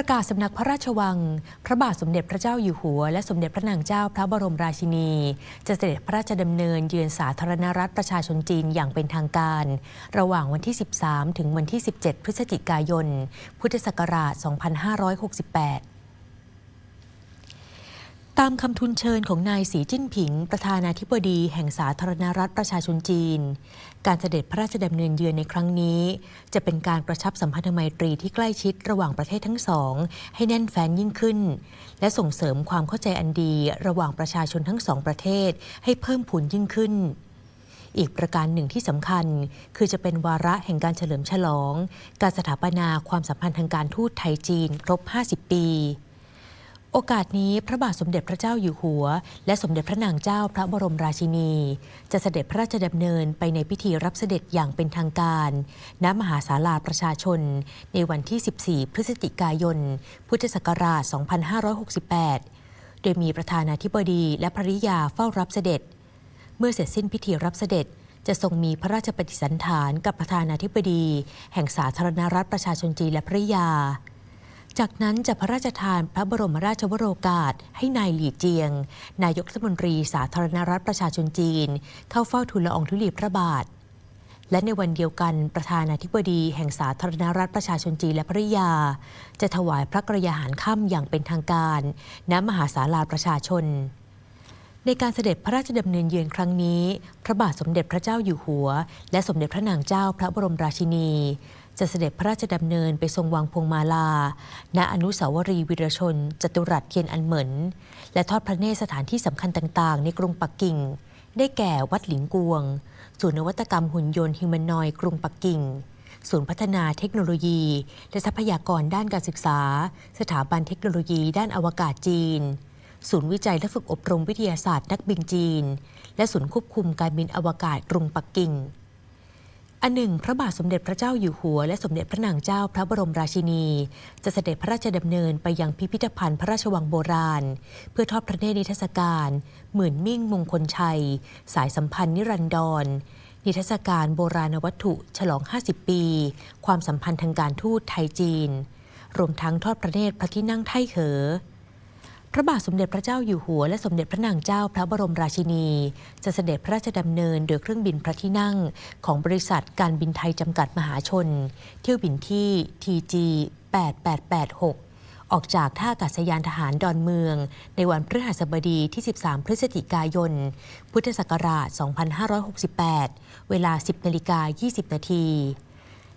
ประกาศสำนักพระราชวัง พระบาทสมเด็จพระเจ้าอยู่หัว และสมเด็จพระนางเจ้าพระบรมราชินี จะเสด็จพระราชดำเนินเยือนสาธารณรัฐประชาชนจีนอย่างเป็นทางการ ระหว่างวันที่ 13 ถึงวันที่ 17 พฤศจิกายน พุทธศักราช 2568 ตามคำทุนเชิญของนายสีจิ้นผิง ประธานาธิบดีแห่งสาธารณรัฐประชาชนจีน การเสด็จพระราชดำเนินเยือนในครั้งนี้ จะเป็นการประชับสัมพันธไมตรีที่ใกล้ชิดระหว่างประเทศทั้งสอง ให้แน่นแฟ้นยิ่งขึ้น และส่งเสริมความเข้าใจอันดีระหว่างประชาชนทั้งสองประเทศให้เพิ่มพูนยิ่งขึ้นอีกประการหนึ่งที่สำคัญ คือจะเป็นวาระแห่งการเฉลิมฉลอง การสถาปนาความสัมพันธ์ทางการทูตไทยจีน ครบ 50 ปี โอกาสนี้พระบาทสมเด็จพระเจ้าอยู่หัว และสมเด็จพระนางเจ้าพระบรมราชินี จะเสด็จพระราชดำเนินไปในพิธีรับเสด็จอย่างเป็นทางการ ณมหาศาลาประชาชน ในวันที่ 14 พฤศจิกายน พุทธศักราช 2568 โดยมีประธานาธิบดีและภริยาเฝ้ารับเสด็จ เมื่อเสร็จสิ้นพิธีรับเสด็จจะทรงมีพระราชปฏิสันถานกับประธานาธิบดี แห่งสาธารณรัฐประชาชนจีนและภริยา จากนั้นจะพระราชทานพระบรมราชวโรกาส ให้นายหลี่เจียง นายกรัฐมนตรีสาธารณรัฐประชาชนจีน เข้าเฝ้าทูลละอองธุลีพระบาท และในวันเดียวกันประธานาธิบดีแห่งสาธารณรัฐประชาชนจีนและภริยา จะถวายพระกรยาหารค่ำอย่างเป็นทางการณมหาศาลาประชาชนในการเสด็จพระราชดำเนินเยือนครั้งนี้ พระบาทสมเด็จพระเจ้าอยู่หัว และสมเด็จพระนางเจ้าพระบรมราชินี จะเสด็จพระราชดำเนินไปทรงวางพวงมาลา ณ อนุสาวรีย์วีรชน จตุรัสเทียนอันเหมิน และทอดพระเนตรสถานที่สำคัญต่างๆ ในกรุงปักกิ่ง ได้แก่วัดหลิงกวง ศูนย์นวัตกรรมหุ่นยนต์ฮิวแมนนอยกรุงปักกิ่ง ศูนย์พัฒนาเทคโนโลยี และทรัพยากรด้านการศึกษา สถาบันเทคโนโลยี ด้านอวกาศจีน ศูนย์วิจัยและฝึกอบรมวิทยาศาสตร์นักบินจีน และศูนย์ควบคุมการบินอวกาศกรุงปักกิ่ง อันหนึ่ง พระบาทสมเด็จพระเจ้าอยู่หัว และสมเด็จพระนางเจ้าพระบรมราชินี จะเสด็จพระราชดำเนินไปยังพิพิธภัณฑ์พระราชวังโบราณ เพื่อทอดพระเนตรนิทรรศการ หมื่นมิ่งมงคลชัย สายสัมพันธ์นิรันดร นิทรรศการโบราณวัตถุ ฉลอง 50 ปี ความสัมพันธ์ทางการทูตไทยจีน รวมทั้งทอดพระเนตรพระที่นั่งไท่เหอ ระบาทสมเด็จพระเจ้าอยู่หัวและสมเด็จพระนางเจ้าพระบรมราชินี จะเสด็จพระราชดำเนินโดยเครื่องบินพระที่นั่ง ของบริษัทการบินไทยจำกัดมหาชน เที่ยวบินที่ TG 8886 ออกจากท่าอากาศยานทหารดอนเมือง ในวันพฤหัสบดีที่ 13 พฤศจิกายน พุทธศักราช 2568 เวลา 10นาฬิกา20นาที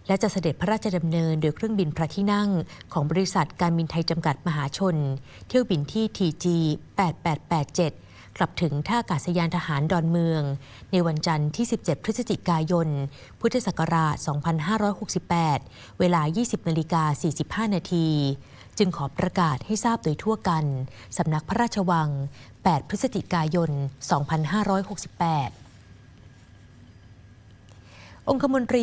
และจะเสด็จพระราชดำเนินโดยเครื่องบินพระที่นั่ง ของบริษัทการบินไทยจำกัดมหาชน เที่ยวบินที่ TG 8887 กลับถึงท่าอากาศยานทหารดอนเมือง ในวันจันทร์ที่ 17 พฤศจิกายน พุทธศักราช 2568 เวลา 20นาฬิกา45 นาทีจึงขอประกาศให้ทราบโดยทั่วกัน สำนักพระราชวัง 8 พฤศจิกายน 2568 องคมนตรี